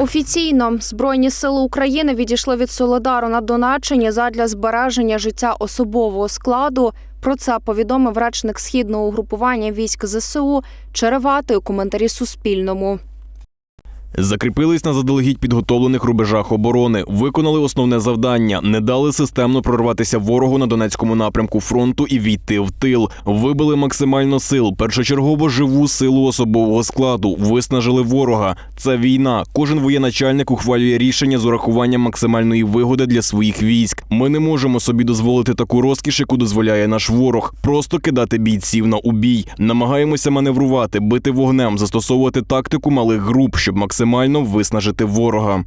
Офіційно Збройні сили України відійшли від Солодару на Донеччині задля збереження життя особового складу. Про це повідомив речник східного угрупування військ ЗСУ Черевати у коментарі Суспільному. Закріпились на заздалегідь підготовлених рубежах оборони, виконали основне завдання, не дали системно прорватися ворогу на Донецькому напрямку фронту і війти в тил. Вибили максимально сил, першочергово живу силу особового складу, виснажили ворога. Це війна. Кожен воєначальник ухвалює рішення з урахуванням максимальної вигоди для своїх військ. Ми не можемо собі дозволити таку розкіш, яку дозволяє наш ворог. Просто кидати бійців на убій. Намагаємося маневрувати, бити вогнем, застосовувати тактику малих груп, щоб максимально виснажити ворога.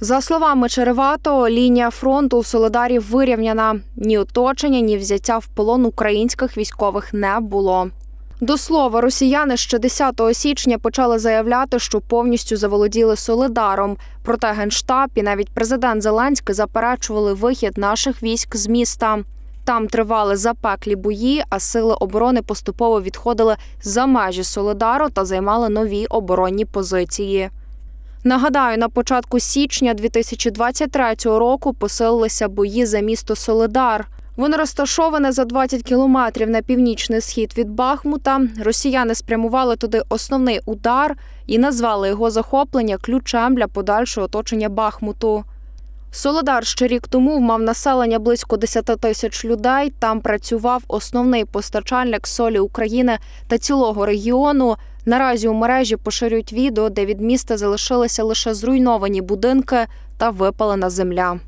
За словами Черевато, лінія фронту у Солидарі вирівняна. Ні оточення, ні взяття в полон українських військових не було. До слова, росіяни ще 10 січня почали заявляти, що повністю заволоділи Солидаром. Проте генштаб і навіть президент Зеленський заперечували вихід наших військ з міста. Там тривали запеклі бої, а сили оборони поступово відходили за межі Солидару та займали нові оборонні позиції. Нагадаю, на початку січня 2023 року посилилися бої за місто Солидар. Воно розташоване за 20 кілометрів на північний схід від Бахмута. Росіяни спрямували туди основний удар і назвали його захоплення ключем для подальшого оточення Бахмуту. Солодар ще рік тому мав населення близько 10 тисяч людей. Там працював основний постачальник солі України та цілого регіону. Наразі у мережі поширюють відео, де від міста залишилися лише зруйновані будинки та випалена земля.